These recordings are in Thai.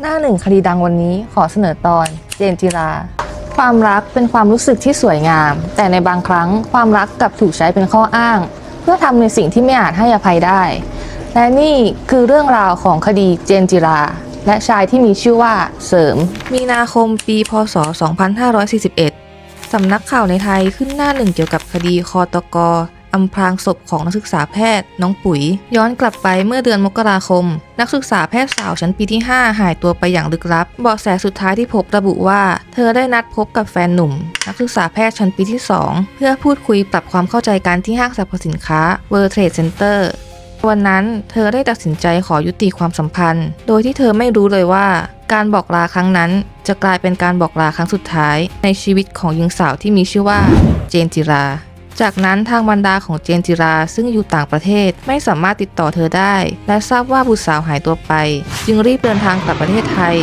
หน้าหนึ่งคดีดังวันนี้ขอเสนอตอนเจนจิรา ความรักเป็นความรู้สึกที่สวยงาม แต่ในบางครั้งความรักกลับถูกใช้เป็นข้ออ้าง เพื่อทำในสิ่งที่ไม่อาจให้อภัยได้ และนี่คือเรื่องราวของคดีเจนจิรา และชายที่มีชื่อว่าเสริม มีนาคมปีพศ 2541 สำนักข่าวในไทยขึ้นหน้าหนึ่งเกี่ยวกับคดีคอตก อำพรางศพของนักศึกษาแพทย์น้องปุ๋ย ย้อนกลับไปเมื่อเดือนมกราคม นักศึกษาแพทย์สาวชั้นปีที่ 5 หายตัวไปอย่างลึกลับเบาะแสสุดท้ายที่พบระบุว่า เธอได้นัดพบกับแฟนหนุ่ม นักศึกษาแพทย์ชั้นปีที่ 2 เพื่อพูดคุยปรับความเข้าใจกันที่ห้างสรรพสินค้า World Trade Center วันนั้นเธอได้ตัดสินใจขอยุติความสัมพันธ์ โดยที่เธอไม่รู้เลยว่า การบอกลาครั้งนั้น จะกลายเป็นการบอกลาครั้งสุดท้าย ในชีวิตของหญิงสาวที่มีชื่อว่าเจนจิรา จากนั้นทางบรรดาของเจนจิราซึ่งอยู่ต่างประเทศไม่สามารถติดต่อเธอได้ และทราบว่าบุตรสาวหายตัวไป จึงรีบเดินทางกลับประเทศไทย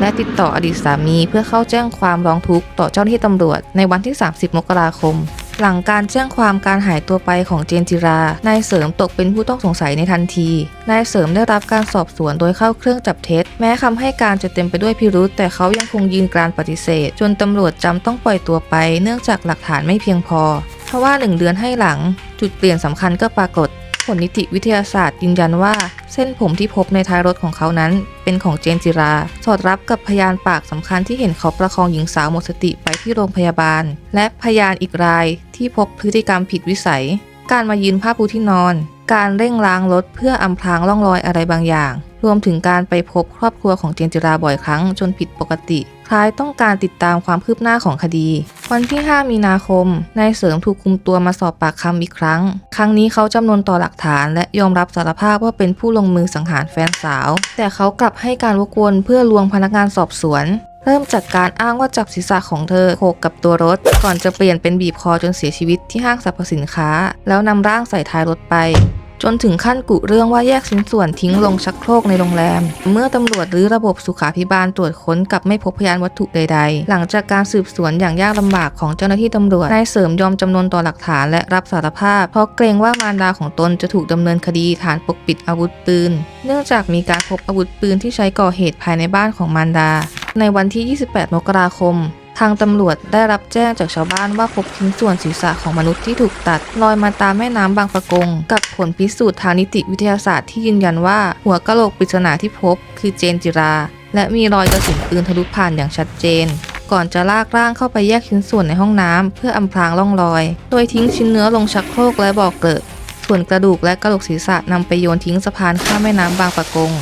และติดต่ออดีตสามีเพื่อเข้าแจ้งความร้องทุกข์ต่อเจ้าหน้าที่ตำรวจในวันที่ 30 มกราคมหลังการแจ้งความการหายตัวไปของเจนจิรา นายเสริมตกเป็นผู้ต้องสงสัยในทันที นายเสริมได้รับการสอบสวนโดยเข้าเครื่องจับเท็จ แม้คำให้การจะเต็มไปด้วยพิรุษแต่เขายังคงยืนกรานปฏิเสธ จนตำรวจจำต้องปล่อยตัวไป เนื่องจากหลักฐานไม่เพียงพอ เพราะว่าหนึ่งเดือนให้หลัง จุดเปลี่ยนสำคัญก็ปรากฏ ผลนิติวิทยาศาสตร์ยืนยันว่า เส้นผมที่พบในท้ายรถของเขานั้น เป็นของเจนจิรา สอดรับกับพยานปากสำคัญที่เห็นเขาประคองหญิงสาวหมดสติไปที่โรงพยาบาล และพยานอีกรายที่พบพฤติกรรมผิดวิสัย การมายืนผ้าปูที่นอน การเร่งล้างรถเพื่ออำพรางร่องรอยอะไรบางอย่าง รวมถึงการไปพบครอบครัวของเจนจิราบ่อยครั้งจนผิดปกติ คล้ายต้องการติดตามความคืบหน้าของคดี วันที่ 5 มีนาคม นายเสริมถูกคุมตัวมาสอบปากคำอีกครั้ง ครั้งนี้เขาจำนวนต่อหลักฐานและยอมรับสารภาพว่าเป็นผู้ลงมือสังหารแฟนสาว แต่เขากลับให้การวกวนเพื่อลวงพนักงานสอบสวนเริ่มจากการอ้างว่าจับศีรษะของเธอโขกกับตัวรถ ก่อนจะเปลี่ยนเป็นบีบคอจนเสียชีวิตที่ห้างสรรพสินค้า แล้วนำร่างใส่ท้ายรถไป จนถึงขั้นกุเรื่องว่าแยกชิ้นส่วนทิ้งลงชักโครกในโรงแรม เมื่อตำรวจหรือระบบสุขาภิบาลตรวจค้นกลับไม่พบพยานวัตถุใด ๆ หลังจากการสืบสวนอย่างยากลำบากของเจ้าหน้าที่ตำรวจนายเสริมยอมจำนนต่อหลักฐานและรับสารภาพ เพราะเกรงว่ามารดาของตนจะถูกดำเนินคดีฐานปกปิดอาวุธปืน เนื่องจากมีการพบอาวุธปืนที่ใช้ก่อเหตุภายในบ้านของมารดา ในวันที่ 28 มกราคม ทางตำรวจได้รับแจ้งจากชาวบ้านว่าพบชิ้นส่วนศีรษะของมนุษย์ที่ถูกตัดลอยมาตามแม่น้ำบางปะกง กับผลพิสูจน์ทางนิติวิทยาศาสตร์ที่ยืนยันว่าหัวกะโหลกปริศนาที่พบ คือเจนจิรา และมีรอยกระสุนปืนทะลุผ่านอย่างชัดเจน ก่อนจะลากร่างเข้าไปแยกชิ้นส่วนในห้องน้ำเพื่ออำพรางร่องรอย โดยทิ้งชิ้นเนื้อลงชักโครกและบ่อเกลอะส่วนกระดูกและกระโหลกศีรษะนำไปโยนทิ้งสะพานข้ามแม่น้ำบางปะกง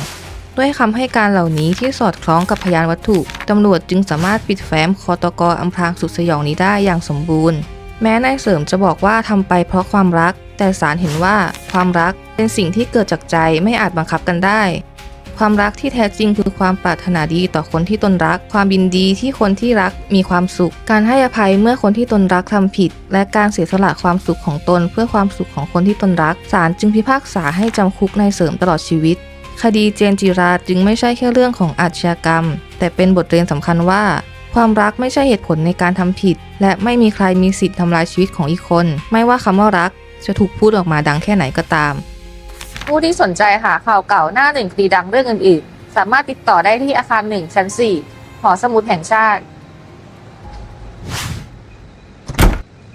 ด้วยคำให้การเหล่านี้ที่สอดคล้องกับพยานวัตถุตำรวจจึงสามารถปิดแฟ้มคอตกอำพรางสุดสยองนี้ได้อย่างสมบูรณ์ แม้นายเสริมจะบอกว่าทำไปเพราะความรัก แต่ศาลเห็นว่าความรักเป็นสิ่งที่เกิดจากใจไม่อาจบังคับกันได้ ความรักที่แท้จริงคือความปรารถนาดีต่อคนที่ตนรัก ความบินดีที่คนที่รักมีความสุข การให้อภัยเมื่อคนที่ตนรักทำผิด และการเสียสละความสุขของตนเพื่อความสุขของคนที่ตนรักศาลจึงพิพากษาให้จำคุกนายเสริมตลอดชีวิต คดีเจนจิราจึงไม่ใช่แค่เรื่องของอาชญากรรม แต่เป็นบทเรียนสำคัญว่า ความรักไม่ใช่เหตุผลในการทำผิด และไม่มีใครมีสิทธิ์ทำลายชีวิตของอีกคน ไม่ว่าคำว่ารักจะถูกพูดออกมาดังแค่ไหนก็ตาม ผู้ที่สนใจหาข่าวเก่าหน้าหนึ่งคดีดังเรื่องอื่นๆ สามารถติดต่อได้ที่อาคารหนึ่งชั้น4หอสมุดแห่งชาติ